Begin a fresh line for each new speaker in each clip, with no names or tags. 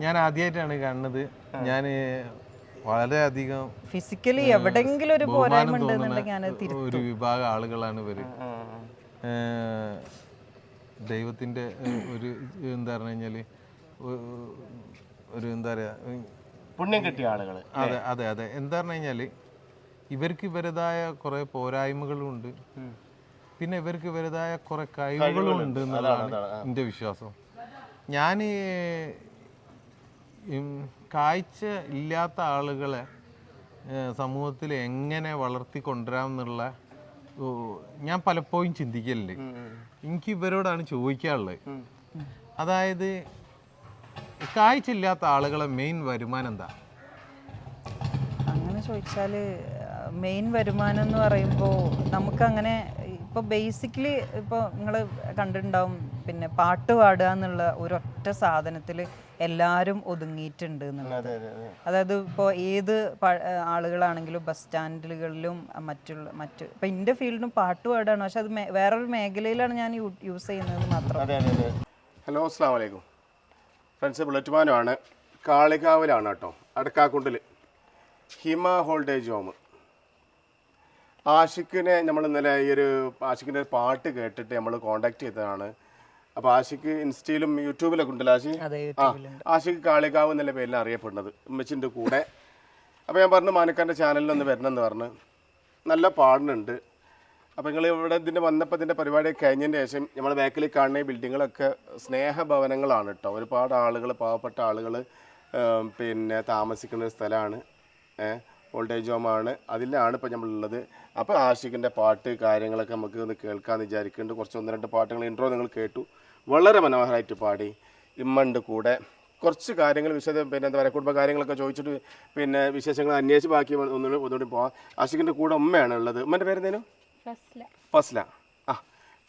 ഞാൻ ആദ്യമായിട്ടാണ് കാണുന്നത്. ഞാൻ വളരെയധികം
ഫിസിക്കലി എവിടെങ്കിലും ഒരു പോരായ്മ ഉണ്ടെന്നുണ്ടെങ്കിൽ
ഒരു വിഭാഗം ആളുകളാണ് ഇവർ. ദൈവത്തിന്റെ ഒരു എന്താ പറഞ്ഞു കഴിഞ്ഞാൽ ഒരു എന്താ പറയാ
പുണ്യം കിട്ടിയ ആളുകൾ
അതെ അതെ അതെ. എന്താ പറഞ്ഞു കഴിഞ്ഞാൽ ഇവർക്ക് ഇവരുടേതായ കുറെ പോരായ്മകളും ഉണ്ട്. പിന്നെ ഇവർക്ക് ഇവരുടേതായ കുറെ കഴിവുകളും ഉണ്ട് എന്നുള്ളതാണ് എന്റെ വിശ്വാസം. ഞാൻ കാഴ്ച ഇല്ലാത്ത ആളുകളെ സമൂഹത്തിൽ എങ്ങനെ വളർത്തി കൊണ്ടുവരാം എന്നുള്ള ഞാൻ പലപ്പോഴും ചിന്തിക്കലുണ്ട്. എനിക്ക് ഇവരോടാണ് ചോദിക്കാനുള്ളത്. അതായത് കാഴ്ച ഇല്ലാത്ത ആളുകളെ മെയിൻ വരുമാനം എന്താ?
അങ്ങനെ ചോദിച്ചാൽ മെയിൻ വരുമാനം എന്ന് പറയുമ്പോൾ നമുക്കങ്ങനെ ഇപ്പോൾ ബേസിക്കലി ഇപ്പോൾ നിങ്ങൾ കണ്ടിട്ടുണ്ടാവും പിന്നെ പാട്ട് പാടുക എന്നുള്ള ഒരൊറ്റ സാധനത്തിൽ എല്ലാരും ഒതുങ്ങിയിട്ടുണ്ട് എന്നുള്ളത്.
അതെ അതെ അതെ.
അതായത് ഇപ്പോൾ ഏത് ആളുകളാണെങ്കിലും ബസ് സ്റ്റാൻഡുകളിലും മറ്റുള്ള മറ്റ് ഇപ്പം എന്റെ ഫീൽഡിലും പാട്ട് പാടുകയാണ്. പക്ഷെ അത് വേറൊരു മേഖലയിലാണ് ഞാൻ യൂസ് ചെയ്യുന്നത് മാത്രം.
അതെ അതെ അതെ. ഹലോ അസ്സാം വലൈക്കും ഫ്രണ്ട്സ് ബുള്ളറ്റ്മാനുമാണ്. കാളികാവിലാണ് കേട്ടോ അടക്കാക്കുണ്ടിൽ ഹിമ ഹോൾഡേജ് ഹോം. ആഷിഖിനെ നമ്മൾ ഇന്നലെ ഈ ഒരു ആഷിഖിന്റെ ഒരു പാട്ട് കേട്ടിട്ട് നമ്മൾ കോണ്ടാക്ട് ചെയ്തതാണ്. അപ്പോൾ ആശിക്ക് ഇൻസ്റ്റയിലും യൂട്യൂബിലൊക്കെ ഉണ്ടല്ലോ ആഷി
അതെ
ആ ആഷിഖ് കാളികാവ് എന്നുള്ള പേരിലാണ് അറിയപ്പെടുന്നത് ഉമ്മച്ചിന്റെ കൂടെ. അപ്പൊ ഞാൻ പറഞ്ഞു മാനക്കാന്റെ ചാനലിൽ ഒന്ന് വരണമെന്ന് പറഞ്ഞു. നല്ല പാടുന്നുണ്ട്. അപ്പൊ നിങ്ങൾ ഇവിടെ ഇതിന്റെ വന്നപ്പോൾ ഇതിന്റെ പരിപാടി കഴിഞ്ഞതിന് ശേഷം നമ്മൾ ബാക്കിൽ കാണുന്ന ബിൽഡിങ്ങുകളൊക്കെ സ്നേഹഭവനങ്ങളാണ് കേട്ടോ ഒരുപാട് ആളുകൾ പാവപ്പെട്ട ആളുകൾ പിന്നെ താമസിക്കുന്ന സ്ഥലമാണ് ഒരു സ്ഥലമാണ് ഓൾഡേജ് ഹോമാണ് അതിലാണ് ഇപ്പോൾ നമ്മളുള്ളത് അപ്പോൾ ആഷിഖിന്റെ പാട്ട് കാര്യങ്ങളൊക്കെ നമുക്ക് ഒന്ന് കേൾക്കാമെന്ന് വിചാരിക്കുന്നുണ്ട്. കുറച്ച് ഒന്ന് രണ്ട് പാട്ടുകൾ ഇൻട്രോ നിങ്ങൾ കേട്ടു. വളരെ മനോഹരമായിട്ട് പാടി ഇമ്മണ്ട് കൂടെ. കുറച്ച് കാര്യങ്ങൾ വിശദ പിന്നെ എന്താ പറയുക കുടുംബ കാര്യങ്ങളൊക്കെ ചോദിച്ചിട്ട് പിന്നെ വിശേഷങ്ങൾ അന്വേഷിച്ച് ബാക്കി ഒന്നുകൂടി ഒന്നുകൂടി പോവാം. ആഷിഖിന്റെ കൂടെ ഉമ്മയാണ് ഉള്ളത്. ഉമ്മന്റെ പേരെന്തേനു? ഫസ്ല. ആ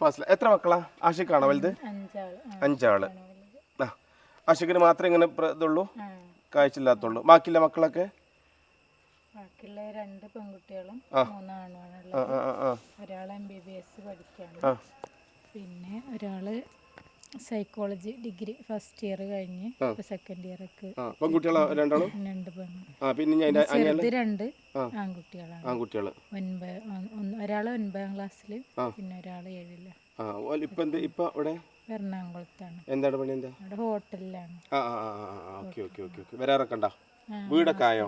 ഫസ്ല. എത്ര മക്കളാ? ആഷിഖാണോ വലുത്? അഞ്ചാൾ. ആ ആഷിഖിന് മാത്രമേ ഇങ്ങനെ ഇതുള്ളൂ? കാഴ്ചയില്ലാത്തുള്ളൂ. ബാക്കിയുള്ള മക്കളൊക്കെ?
ബാക്കിയുള്ള രണ്ട് പെൺകുട്ടികളും ഒരാൾ എം ബി ബി എസ് പഠിക്കുകയാണ് പിന്നെ ഒരാൾ സൈക്കോളജി ഡിഗ്രി ഫസ്റ്റ് ഇയർ കഴിഞ്ഞ് സെക്കൻഡ് ഇയർക്ക്
പെൺകുട്ടികളാ രണ്ടാളും?
രണ്ട് പെണ്ണ്.
പിന്നെ
ചെറുത് രണ്ട് ആൺകുട്ടികളാണ്.
ആൺകുട്ടികൾ
ഒൻപത് ക്ലാസ്സിൽ പിന്നെ ഒരാൾ ഏഴിൽ.
ആ
എറണാകുളത്താണ്.
എന്താണ് പണി എന്താ?
അവിടെ ഹോട്ടലിലാണ്.
ആ ആ ആ ആ ഓക്കെ ഓക്കെ ഓക്കെ ഓക്കെ. വരാറൊക്കെ ഉണ്ടോ? വീടൊക്കെ ആയോ?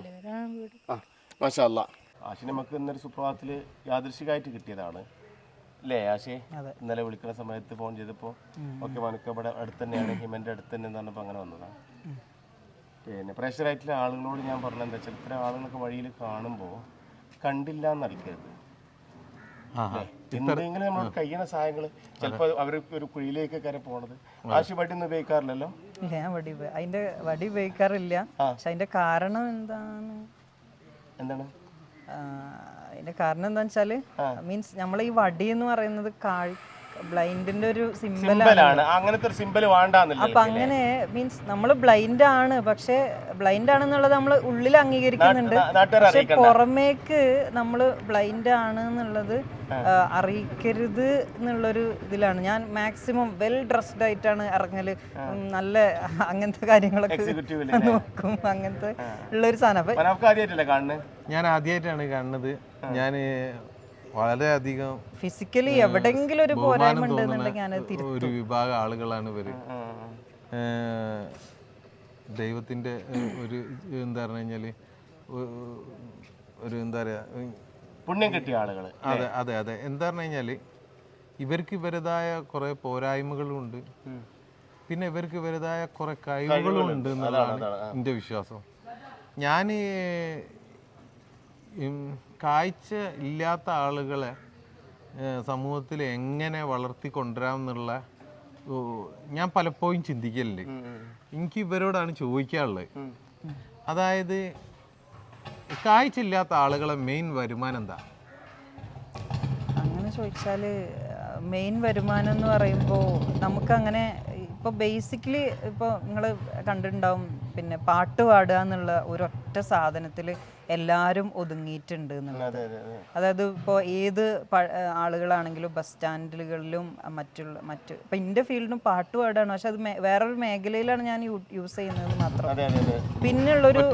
വീട്.
മാഷാ അല്ലാ ആശിനെ നമുക്ക് ഇന്നൊരു സുപ്രഭാതത്തിൽ യാദൃശികമായിട്ട് കിട്ടിയതാണ്. അല്ലേ ആശി? ഇന്നലെ വിളിക്കുന്ന സമയത്ത് ഫോൺ ചെയ്തപ്പോൾ ഓക്കെ മനക്ക് ഇവിടെ അടുത്ത് തന്നെയാണ് ഹിമന്റെ അടുത്ത് തന്നെ എന്ന് പറഞ്ഞപ്പോൾ അങ്ങനെ വന്നതാണ് പിന്നെ പ്രഷറായിട്ടുള്ള ആളുകളോട് ഞാൻ പറഞ്ഞത് എന്താ വെച്ചാൽ ഇത്തരം ആളുകളൊക്കെ വഴിയിൽ കാണുമ്പോൾ കണ്ടില്ല എന്നറിയിക്കരുത്? എന്തെങ്കിലും നമ്മൾ കഴിയുന്ന സഹായങ്ങൾ ചിലപ്പോൾ അവർ ഒരു കുഴിയിലേക്ക് കയറി പോണത്. ആശി വടി ഒന്നും ഉപയോഗിക്കാറില്ലല്ലോ?
ഇല്ല ഞാൻ വടി അതിന്റെ വടി ഉപയോഗിക്കാറില്ല. പക്ഷെ അതിന്റെ കാരണം എന്താണ്?
എന്താണ്?
അതിന്റെ കാരണം എന്താ വെച്ചാൽ മീൻസ് നമ്മൾ ഈ വടി എന്ന് പറയുന്നത് കാഴ് ബ്ലൈൻഡിന്റെ ഒരു സിമ്പലാണ്
അങ്ങനത്തെ ഒരു സിമ്പൽ വേണ്ടാന്നില്ല
അപ്പൊ അങ്ങനെ മീൻസ് നമ്മൾ ബ്ലൈൻഡ് ആണ് പക്ഷെ ബ്ലൈൻഡ് ആണെന്നുള്ളത് നമ്മൾ ഉള്ളിൽ അംഗീകരിക്കുന്നുണ്ട്. പക്ഷെ പുറമേക്ക് നമ്മൾ ബ്ലൈൻഡ് ആണ് എന്നുള്ളത് അറിയിക്കരുത് എന്നുള്ളൊരു ഇതിലാണ്. ഞാൻ മാക്സിമം വെൽ ഡ്രസ്ഡ് ആയിട്ടാണ് ഇറങ്ങൽ. നല്ല അങ്ങനത്തെ കാര്യങ്ങളൊക്കെ നോക്കും. അങ്ങനത്തെ ഉള്ളൊരു സാധനം.
ഞാൻ ആദ്യമായിട്ടാണ് കാണുന്നത്. ഞാൻ വളരെയധികം
ഫിസിക്കലി എവിടെങ്കിലും ഒരു പോരായ്മ ഉണ്ടെന്നുണ്ടെങ്കിൽ ഞാനത്
ഒരു വിഭാഗം ആളുകളാണ് ഇവർ. ദൈവത്തിന്റെ ഒരു എന്താ പറഞ്ഞു കഴിഞ്ഞാൽ ഒരു എന്താ പറയാ
പുണ്യം കിട്ടിയ ആളുകൾ
അതെ അതെ അതെ. എന്താ പറഞ്ഞു കഴിഞ്ഞാൽ ഇവർക്ക് ഇവരുടേതായ കുറെ പോരായ്മകളും ഉണ്ട് പിന്നെ ഇവർക്ക് ഇവരുടേതായ കുറെ കഴിവുകളും ഉണ്ട് എന്നുള്ളതാണ് എന്റെ വിശ്വാസം. ഞാൻ കാഴ്ച ഇല്ലാത്ത ആളുകളെ സമൂഹത്തിൽ എങ്ങനെ വളർത്തി കൊണ്ടുവരാം എന്നുള്ള ഞാൻ പലപ്പോഴും ചിന്തിക്കലുണ്ട്. എനിക്ക് ഇവരോടാണ് ചോദിക്കാനുള്ളത്. അതായത് കാഴ്ച ഇല്ലാത്ത ആളുകളെ മെയിൻ വരുമാനം എന്താ?
അങ്ങനെ ചോദിച്ചാൽ മെയിൻ വരുമാനം എന്ന് പറയുമ്പോൾ നമുക്കങ്ങനെ ഇപ്പോൾ ബേസിക്കലി ഇപ്പോൾ നിങ്ങൾ കണ്ടിട്ടുണ്ടാവും പിന്നെ പാട്ട് പാടുക എന്നുള്ള ഒരൊറ്റ സാധനത്തിൽ എല്ലാവരും ഒതുങ്ങിയിട്ടുണ്ട് എന്നുള്ളത്. അതായത് ഇപ്പോൾ ഏത് ആളുകളാണെങ്കിലും ബസ് സ്റ്റാൻഡുകളിലും മറ്റുള്ള മറ്റ് ഇപ്പം എന്റെ ഫീൽഡും പാട്ട് പാടുകയാണ് പക്ഷെ അത് വേറൊരു മേഖലയിലാണ് ഞാൻ യൂസ് ചെയ്യുന്നത് മാത്രം.
അതെ അതെ അതെ.
പിന്നുള്ളൊരു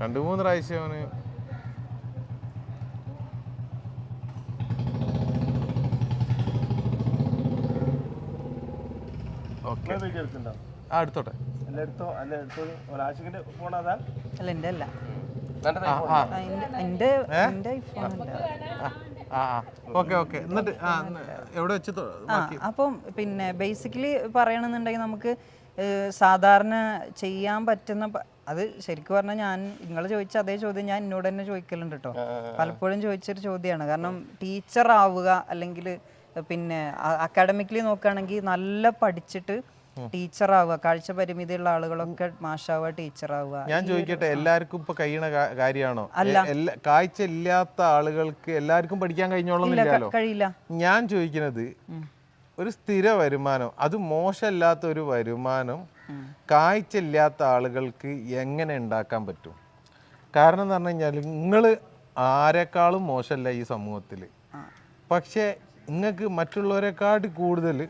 രണ്ട് മൂന്ന് പ്രാവശ്യം അവന് ഓക്കെ. ആ എടുത്തോട്ടെ.
അല്ല
അല്ല
എന്റെ എന്റെ- എന്റെ എന്നിട്ട് എവിടെ വെച്ച്
ആ അപ്പം പിന്നെ ബേസിക്കലി പറയണമെന്നുണ്ടെങ്കിൽ നമുക്ക് സാധാരണ ചെയ്യാൻ പറ്റുന്ന അത് ശരിക്കും പറഞ്ഞാൽ ഞാൻ നിങ്ങൾ ചോദിച്ച അതേ ചോദ്യം ഞാൻ എന്നോട് തന്നെ ചോദിക്കലുണ്ട് കേട്ടോ പലപ്പോഴും ചോദിച്ചൊരു ചോദ്യമാണ് കാരണം ടീച്ചർ ആവുക അല്ലെങ്കിൽ പിന്നെ അക്കാഡമിക്കലി നോക്കുകയാണെങ്കിൽ നല്ല പഠിച്ചിട്ട് ടീച്ചർ ആവുക കാഴ്ച പരിമിതിയുള്ള ആളുകളൊക്കെ മാഷാവുക ടീച്ചർ ആവുക.
ഞാൻ ചോദിക്കട്ടെ എല്ലാവർക്കും ഇപ്പൊ കഴിയണ കാര്യമാണോ അല്ല. കാഴ്ച ഇല്ലാത്ത ആളുകൾക്ക് എല്ലാവർക്കും പഠിക്കാൻ കഴിഞ്ഞോളൂ
കഴിയില്ല.
ഞാൻ ചോദിക്കുന്നത് ഒരു സ്ഥിര വരുമാനം. അത് മോശമല്ലാത്ത ഒരു വരുമാനം കാഴ്ച ഇല്ലാത്ത ആളുകൾക്ക് എങ്ങനെ ഉണ്ടാക്കാൻ പറ്റും? കാരണം എന്ന് പറഞ്ഞു കഴിഞ്ഞാൽ നിങ്ങൾ ആരെക്കാളും മോശമല്ല ഈ സമൂഹത്തിൽ പക്ഷേ നിങ്ങൾക്ക് മറ്റുള്ളവരെക്കാട്ടി കൂടുതൽ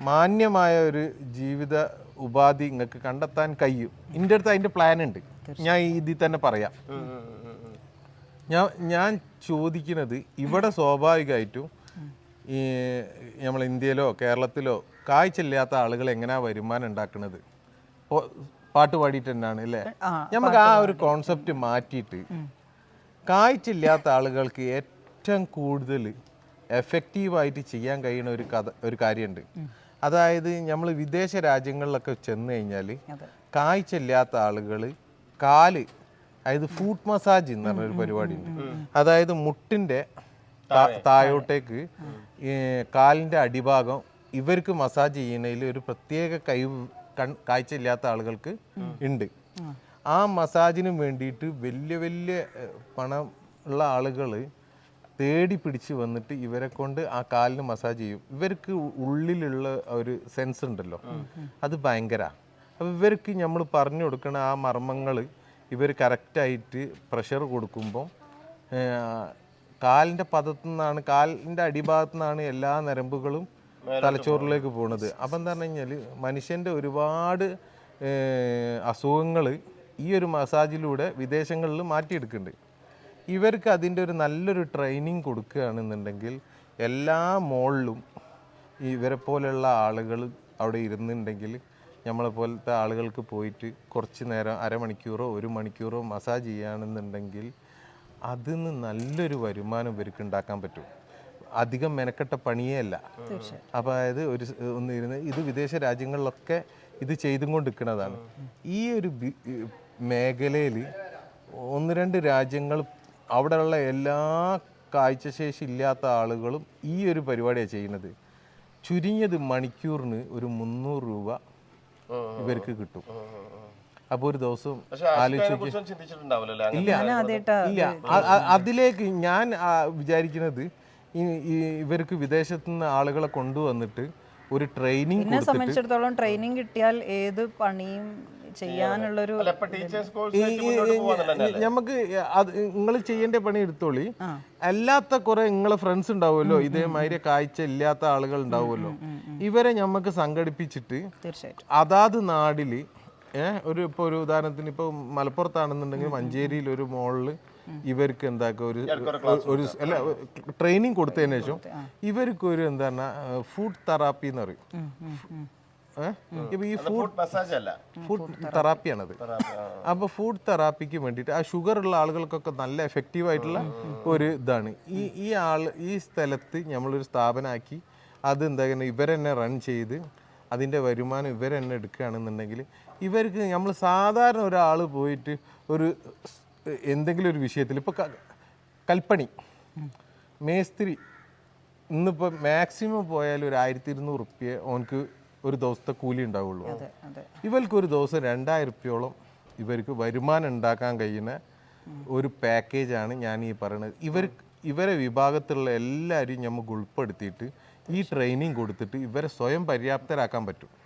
മാന്യമായ ഒരു ജീവിത ഉപാധി നിങ്ങൾക്ക് കണ്ടെത്താൻ കഴിയും. എന്റെ അടുത്ത് അതിന്റെ പ്ലാൻ ഉണ്ട്. ഞാൻ ഇതിൽ തന്നെ പറയാം. ഞാൻ ഞാൻ ചോദിക്കുന്നത് ഇവിടെ സ്വാഭാവികമായിട്ടും ഈ നമ്മൾ ഇന്ത്യയിലോ കേരളത്തിലോ കാഴ്ചയില്ലാത്ത ആളുകൾ എങ്ങനെയാ വരുമാനം ഉണ്ടാക്കുന്നത് പാട്ട് പാടിയിട്ട് തന്നെയാണ് അല്ലേ? നമുക്ക് ആ ഒരു കോൺസെപ്റ്റ് മാറ്റിയിട്ട് കാഴ്ചയില്ലാത്ത ആളുകൾക്ക് ഏറ്റവും കൂടുതൽ എഫക്റ്റീവായിട്ട് ചെയ്യാൻ കഴിയുന്ന ഒരു കഥ ഒരു കാര്യമുണ്ട്. അതായത് നമ്മൾ വിദേശ രാജ്യങ്ങളിലൊക്കെ ചെന്ന് കഴിഞ്ഞാൽ കാഴ്ചയില്ലാത്ത ആളുകൾ കാൽ അതായത് ഫുഡ് മസാജ് എന്ന് പറഞ്ഞൊരു പരിപാടി ഉണ്ട് അതായത് മുട്ടിന്റെ താഴോട്ടേക്ക് കാലിന്റെ അടിഭാഗം ഇവർക്ക് മസാജ് ചെയ്യുന്നതിൽ ഒരു പ്രത്യേക കൺ കാഴ്ചയില്ലാത്ത ആളുകൾക്ക് ഉണ്ട്. ആ. മസാജിന് വേണ്ടിയിട്ട് വലിയ വലിയ പണം ഉള്ള ആളുകൾ തേടി പിടിച്ച് വന്നിട്ട് ഇവരെ കൊണ്ട് ആ കാലിന് മസാജ് ചെയ്യും. ഇവർക്ക് ഉള്ളിലുള്ള ഒരു സെൻസ് ഉണ്ടല്ലോ. അത് ഭയങ്കര. അപ്പോൾ ഇവർക്ക് നമ്മൾ പറഞ്ഞു കൊടുക്കണ ആ മർമ്മങ്ങൾ ഇവർ കറക്റ്റായിട്ട് പ്രഷർ കൊടുക്കുമ്പോൾ കാലിന്റെ പദത്തു നിന്നാണ് കാലിന്റെ അടിഭാഗത്തു നിന്നാണ് എല്ലാ നരമ്പുകളും തലച്ചോറിലേക്ക് പോണത്. അപ്പം എന്താ പറഞ്ഞു കഴിഞ്ഞാൽ മനുഷ്യന്റെ ഒരുപാട് അസുഖങ്ങൾ ഈ ഒരു മസാജിലൂടെ വിദേശങ്ങളിൽ മാറ്റിയെടുക്കുന്നുണ്ട്. ഇവർക്ക് അതിന്റെ ഒരു നല്ലൊരു ട്രെയിനിങ് കൊടുക്കുകയാണെന്നുണ്ടെങ്കിൽ എല്ലാ മോളിലും ഇവരെ പോലെയുള്ള ആളുകൾ അവിടെ ഇരുന്നുണ്ടെങ്കിൽ നമ്മളെ പോലത്തെ ആളുകൾക്ക് പോയിട്ട് കുറച്ച് നേരം അരമണിക്കൂറോ ഒരു മണിക്കൂറോ മസാജ് ചെയ്യുകയാണെന്നുണ്ടെങ്കിൽ അതിൽ നിന്ന് നല്ലൊരു വരുമാനം ഇവർക്ക് ഉണ്ടാക്കാൻ പറ്റും. അധികം മെനക്കെട്ട പണിയേ അല്ല. അപ്പോൾ അതായത് ഒരു ഒന്നിരുന്ന് ഒന്ന് ഇരുന്ന് ഇത് വിദേശ രാജ്യങ്ങളിലൊക്കെ ഇത് ചെയ്തും കൊണ്ടിരിക്കുന്നതാണ് ഈ ഒരു മേഖലയിൽ ഒന്ന് രണ്ട് രാജ്യങ്ങൾ അവിടെയുള്ള എല്ലാ കാഴ്ചശേഷി ഇല്ലാത്ത ആളുകളും ഈ ഒരു പരിപാടിയാണ് ചെയ്യുന്നത്. ചുരുങ്ങിയത് മണിക്കൂറിന് ഒരു മുന്നൂറ് രൂപ ഇവർക്ക് കിട്ടും. അപ്പോൾ ഒരു ദിവസം ആലോചിച്ചു
ചിന്തിച്ചിട്ടുണ്ടാവില്ലല്ലോ.
ഇല്ല. ഇല്ല. അതിലേക്ക് ഞാൻ വിചാരിക്കുന്നത് ഈ ഈ ഇവർക്ക് വിദേശത്തു നിന്ന് ആളുകളെ കൊണ്ടുവന്നിട്ട് ഒരു ട്രെയിനിങ്
എന്നെ സംബന്ധിച്ചിടത്തോളം ട്രെയിനിങ് കിട്ടിയാൽ ഏത് പണിയും ചെയ്യാനുള്ളൊരു
ഇപ്പൊ ടീച്ചേഴ്സ് കോഴ്സ്
നമുക്ക് അത് നിങ്ങൾ ചെയ്യേണ്ട പണി എടുത്തോളി. അല്ലാത്ത കുറെ നിങ്ങളെ ഫ്രണ്ട്സ് ഉണ്ടാവുമല്ലോ. ഇതേമാതിരി കാഴ്ച ഇല്ലാത്ത ആളുകൾ ഉണ്ടാവുമല്ലോ. ഇവരെ നമുക്ക് സംഘടിപ്പിച്ചിട്ട്
തീർച്ചയായിട്ടും.
അതാത് നാടിൽ ഏഹ് ഒരു ഇപ്പോൾ ഒരു ഉദാഹരണത്തിന് ഇപ്പോൾ മലപ്പുറത്താണെന്നുണ്ടെങ്കിൽ മഞ്ചേരിയിൽ ഒരു മോളിൽ ഇവർക്ക് എന്താക്കുക ഒരു ഒരു അല്ല ട്രെയിനിങ് കൊടുത്തതിന് ശേഷം ഇവർക്ക് ഒരു എന്താണ് ഫുഡ് തെറാപ്പി എന്ന് പറയും. ഇപ്പൊ ഈ ഫുഡ്
മസാജ് അല്ല.
ഫുഡ് തെറാപ്പിയാണത് അപ്പോൾ ഫുഡ് തെറാപ്പിക്ക് വേണ്ടിട്ട് ആ ഷുഗർ ഉള്ള ആളുകൾക്കൊക്കെ നല്ല എഫക്റ്റീവ് ആയിട്ടുള്ള ഒരു ഇതാണ്. ഈ ഈ ആൾ ഈ സ്ഥലത്ത് നമ്മളൊരു സ്ഥാപനമാക്കി അത് എന്താ ഇവരെന്നെ റൺ ചെയ്ത് അതിന്റെ വരുമാനം ഇവരെന്നെ എടുക്കുകയാണെന്നുണ്ടെങ്കിൽ ഇവർക്ക് നമ്മൾ സാധാരണ ഒരാൾ പോയിട്ട് ഒരു എന്തെങ്കിലും ഒരു വിഷയത്തിൽ ഇപ്പോൾ കൽപ്പണി മേസ്ത്രി ഇന്നിപ്പോൾ മാക്സിമം പോയാൽ ഒരു ആയിരത്തി ഇരുന്നൂറ് റുപ്യ ഓനക്ക് ഒരു ദിവസത്തെ കൂലി ഉണ്ടാവുള്ളൂ. ഇവർക്ക് ഒരു ദിവസം രണ്ടായിരം റുപ്യോളം ഇവർക്ക് വരുമാനം ഉണ്ടാക്കാൻ കഴിയുന്ന ഒരു പാക്കേജാണ് ഞാൻ ഈ പറയുന്നത് ഇവർ ഇവരെ വിഭാഗത്തിലുള്ള എല്ലാവരെയും നമുക്ക് ഉൾപ്പെടുത്തിയിട്ട് ഈ ട്രെയിനിങ് കൊടുത്തിട്ട് ഇവരെ സ്വയം പര്യാപ്തരാക്കാൻ പറ്റും.